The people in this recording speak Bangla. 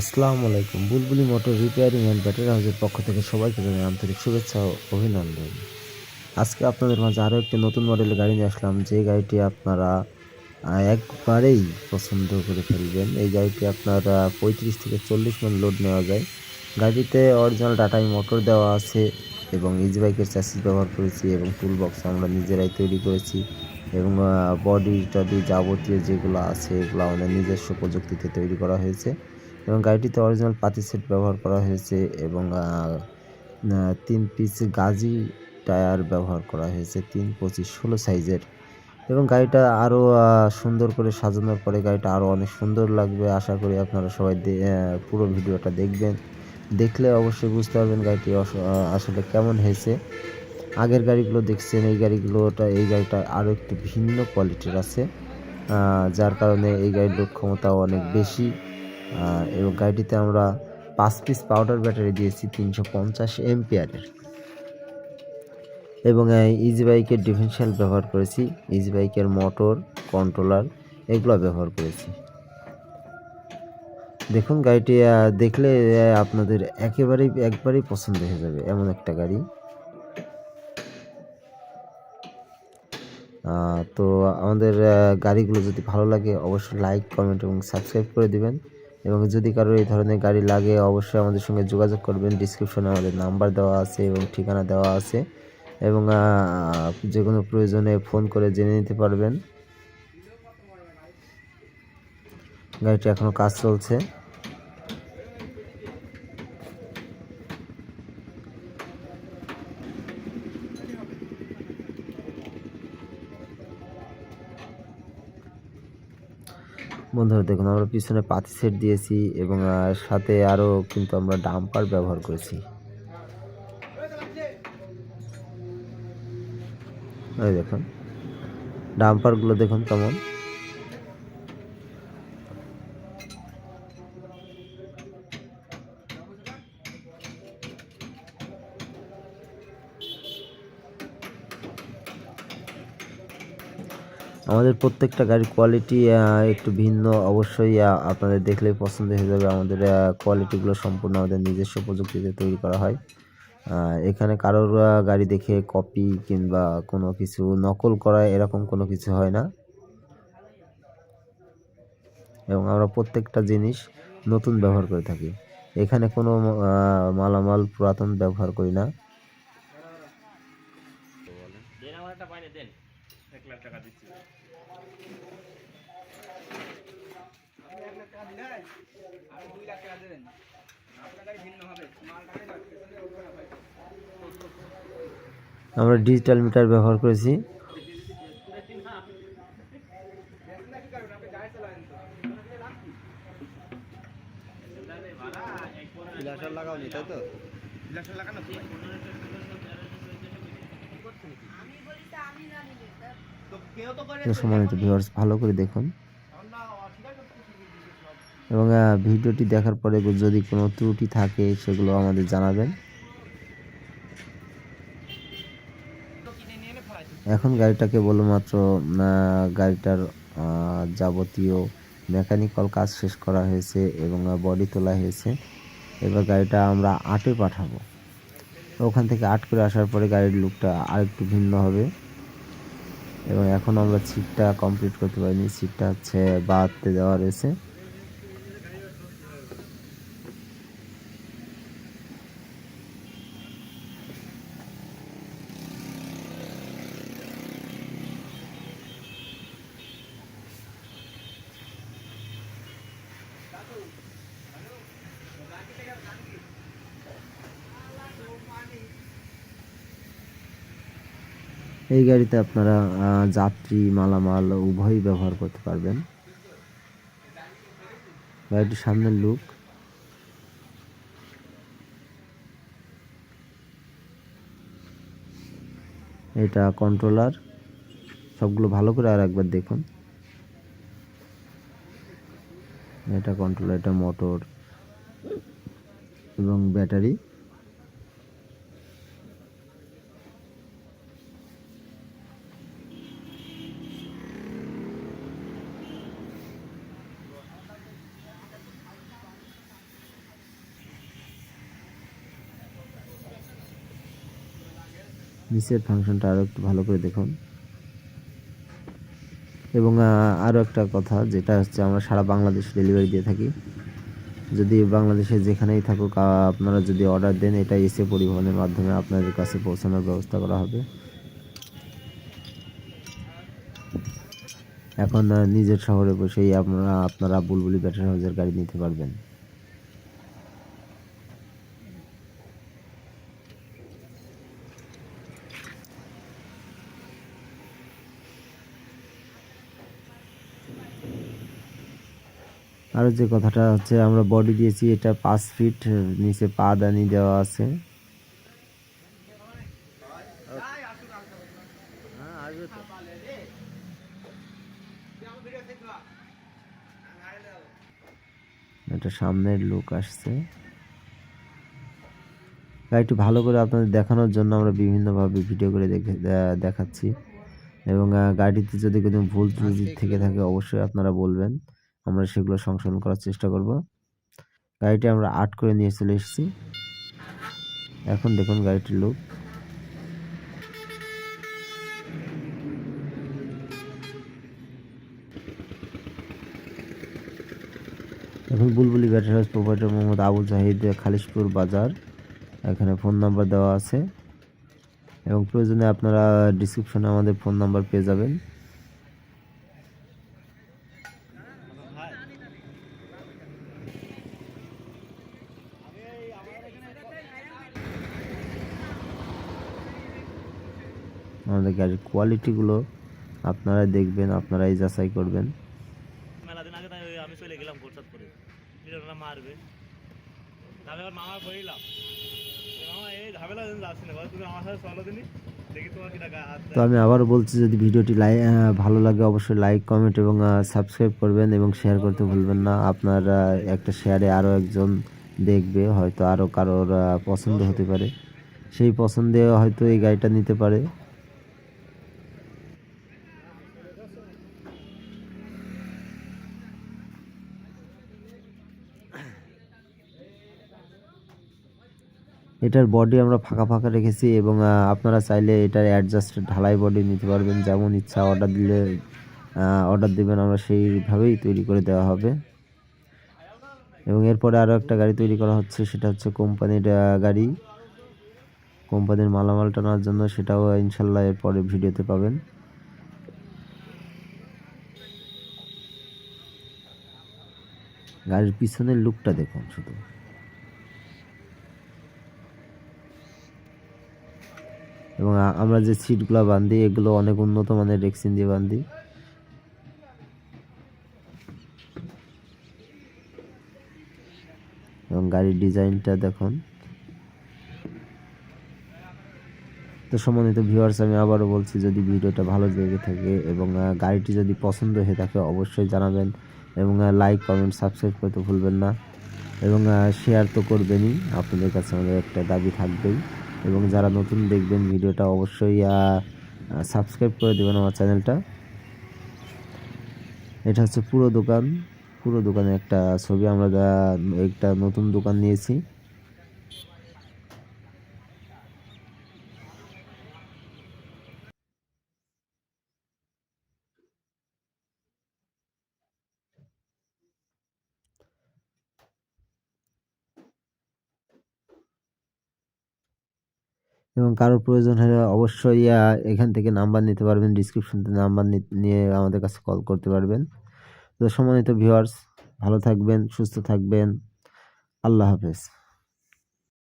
আসসালামু আলাইকুম। বুলবুলি মোটর রিপেয়ারিং অ্যান্ড ব্যাটারি হাউসের পক্ষ থেকে সবাইকে জানাই আন্তরিক শুভেচ্ছা ও অভিনন্দন। আজকে আপনাদের মাঝে আরও একটি নতুন মডেলের গাড়ি নিয়ে আসলাম। যে গাড়িটি আপনারা একবারেই পছন্দ করে ফেলবেন। এই গাড়িটি আপনার পঁয়ত্রিশ থেকে চল্লিশ মিনিট লোড নেওয়া যায়। গাড়িতে অরিজিনাল টাটাই মোটর দেওয়া আছে এবং ইজি বাইকের চ্যাসিস ব্যবহার করেছি এবং টুল বক্স আমরা নিজেরাই তৈরি করেছি এবং বডি টডি যাবতীয় যেগুলো আছে এগুলো আমাদের নিজস্ব প্রযুক্তিতে তৈরি করা হয়েছে। এবং গাড়িটিতে অরিজিনাল পাতি সেট ব্যবহার করা হয়েছে এবং তিন পিস গাজি টায়ার ব্যবহার করা হয়েছে, তিন পঁচিশ ষোলো সাইজের এবং গাড়িটা আরও সুন্দর করে সাজানোর পরে গাড়িটা আরও অনেক সুন্দর লাগবে। আশা করি আপনারা সবাই পুরো ভিডিওটা দেখবেন। দেখলে অবশ্যই বুঝতে পারবেন গাড়িটি আসলে কেমন হয়েছে। আগের গাড়িগুলো দেখছেন, এই গাড়িগুলোটা, এই গাড়িটা আরও একটু ভিন্ন কোয়ালিটির আছে। যার কারণে এই গাড়ির লোড ক্ষমতাও অনেক বেশি। এবং গাড়িটিতে আমরা পাঁচ পিস পাউডার ব্যাটারি দিয়েছি তিনশো পঞ্চাশ এমপিয়ারের। এবং ইজি বাইকের ডিফেন্সিয়াল ব্যবহার করেছি ইজি বাইকের মোটর কন্ট্রোলার এগুলো ব্যবহার করেছি। দেখুন গাড়িটি দেখলে আপনাদের একেবারেই, একবারেই পছন্দ হয়ে যাবে এমন একটা গাড়ি। তো আমাদের গাড়িগুলো যদি ভালো লাগে অবশ্যই লাইক কমেন্ট এবং সাবস্ক্রাইব করে দিবেন। এবং যদি কারও এই ধরনের গাড়ি লাগে, অবশ্যই আমাদের সঙ্গে যোগাযোগ করবেন। ডিসক্রিপশনে আমাদের নাম্বার দেওয়া আছে এবং ঠিকানা দেওয়া আছে। এবং যে কোনো প্রয়োজনে ফোন করে জেনে নিতে পারবেন। গাড়িটি এখনও কাজ চলছে। বন্ধুরা দেখুন, আমরা পিছনে পাতি সেট দিয়েছি এবং সাথে আরও কিন্তু আমরা ডাম্পার ব্যবহার করেছি। দেখুন ডাম্পারগুলো দেখুন কেমন। আমাদের প্রত্যেকটা গাড়ির কোয়ালিটি একটু ভিন্ন। অবশ্যই আপনাদের দেখলেই পছন্দ হয়ে যাবে। আমাদের কোয়ালিটিগুলো সম্পূর্ণ আমাদের নিজস্ব প্রযুক্তিতে তৈরি করা হয়। এখানে কারোর গাড়ি দেখে কপি কিংবা কোনো কিছু নকল করা এরকম কোনো কিছু হয় না। এবং আমরা প্রত্যেকটা জিনিস নতুন ব্যবহার করে থাকি। এখানে কোনো মালামাল পুরাতন ব্যবহার করি না দেন আমার একটা পাইনে দেন এক লাখ টাকা দিচ্ছি আমরা ডিজিটাল মিটার ব্যবহার করেছি। লাগাওনি তাই তো সম্মানিত ভিউয়ার্স ভালো করে দেখুন। এবং ভিডিওটি দেখার পরে যদি কোনো ত্রুটি থাকে সেগুলো আমাদের জানাবেন। এখন গাড়িটাকে কেবলমাত্র আহ, গাড়িটার যাবতীয় মেকানিক্যাল কাজ শেষ করা হয়েছে এবং বডি তোলা হয়েছে। এবার গাড়িটা আমরা আটে পাঠাবো। ওখান থেকে আট করে আসার পরে গাড়ির লুকটা আরেকটু ভিন্ন হবে। এবং এখন আমরা সিটটা কমপ্লিট করতে পারিনি। সিটটা হচ্ছে বাদতে দেওয়া রয়েছে। এই গাড়িতে আপনারা যাত্রী, মালামাল উভয়ই ব্যবহার করতে পারবেন। গাড়িটির সামনের লুক। এটা কন্ট্রোলার সবগুলো ভালো করে আর একবার দেখুন। এটা কন্ট্রোলার এটা মোটর এবং ব্যাটারি নিচের ফাংশনটা আরও একটু ভালো করে দেখুন। এবং আরও একটা কথা, যেটা হচ্ছে আমরা সারা বাংলাদেশ ডেলিভারি দিয়ে থাকি। যদি বাংলাদেশে যেখানেই থাকুক আপনারা যদি অর্ডার দেন, এটা এসে পরিবহনের মাধ্যমে আপনাদের কাছে পৌঁছানোর ব্যবস্থা করা হবে। এখন নিজের শহরে বসেই আপনারা আপনারা বুলবুলি ব্যাটারি হাউসের গাড়ি নিতে পারবেন। আর যে কথাটা হচ্ছে আমরা বডি দিয়েছি এটা পাঁচ ফিট নিচে পা দানি দেওয়া আছে। এটা সামনের লোক আসছে। গাড়িটি ভালো করে আপনাদের দেখানোর জন্য আমরা বিভিন্নভাবে ভিডিও করে দেখে দেখাচ্ছি। এবং গাড়িতে যদি কোনো ভুল ত্রুটি থেকে থাকে অবশ্যই আপনারা বলবেন। আমরা সেগুলো সংশোধন করার চেষ্টা করব। গাড়িটি আমরা আর্ট করে নিয়ে চলে এসেছি। এখন দেখুন গাড়িটির লুক এখন Bulbuli battery house provider Mohammad Abu Zahid Khalishpur Bazar. এখানে ফোন নাম্বার দেওয়া আছে। এবং প্রয়োজনে আপনারা ডিসক্রিপশনে আমাদের ফোন নাম্বার পেয়ে যাবেন। আমাদের গাড়ির কোয়ালিটিগুলো আপনারাই দেখবেন আপনারাই যাচাই করবেন। মেলা দিন আগে আমি চলে গেলাম মারবে। আবার মামা তো আমি আবারও বলছি যদি ভিডিওটি লাই ভালো লাগে অবশ্যই লাইক কমেন্ট এবং সাবস্ক্রাইব করবেন এবং শেয়ার করতে ভুলবেন না। আপনার একটা শেয়ারে আরও একজন দেখবে হয়তো আরও কারোর পছন্দ হতে পারে। সেই পছন্দে হয়তো এই গাড়িটা নিতে পারে। এটার বডি আমরা ফাঁকা ফাঁকা রেখেছি এবং আপনারা চাইলে এটার অ্যাডজাস্ট ঢালাই বডি নিতে পারবেন। যেমন ইচ্ছা অর্ডার দিলে অর্ডার দেবেন, আমরা সেইভাবেই তৈরি করে দেওয়া হবে। এবং এরপরে আরও একটা গাড়ি তৈরি করা হচ্ছে, সেটা হচ্ছে কোম্পানির গাড়ি। কোম্পানির মালামাল টানার জন্য সেটাও ইনশাল্লাহ এরপরে ভিডিওতে পাবেন। গাড়ির পিছনের লুকটা দেখুন শুধু। এবং আমরা যে সিটগুলো বান্ধি, এগুলো অনেক উন্নত মানের রেক্সিন দিয়ে বান্ধি। এবং গাড়ির ডিজাইনটা দেখুন। তো সম্মানিত ভিউয়ার্স আমি আবারও বলছি, যদি ভিডিওটা ভালো লেগে থাকে এবং গাড়িটি যদি পছন্দ হয়ে থাকে, অবশ্যই জানাবেন এবং লাইক কমেন্ট সাবস্ক্রাইব করতে ভুলবেন না। এবং শেয়ার তো করবেনই। আপনাদের কাছে আমাদের একটা দাবি থাকবেই। এবং যারা নতুন দেখবেন ভিডিওটা অবশ্যই সাবস্ক্রাইব করে দেবেন আমার চ্যানেলটা। এটা হচ্ছে পুরো দোকান। পুরো দোকানে একটা ছবি আমরা একটা নতুন দোকান নিয়েছি। এবং কারোর প্রয়োজন হলে অবশ্যই এখান থেকে নাম্বার নিতে পারবেন ডিসক্রিপশনতে নাম্বার নিয়ে আমাদের কাছে কল করতে পারবেন। তো সম্মানিত ভিউয়ার্স ভালো থাকবেন, সুস্থ থাকবেন। আল্লাহ হাফেজ।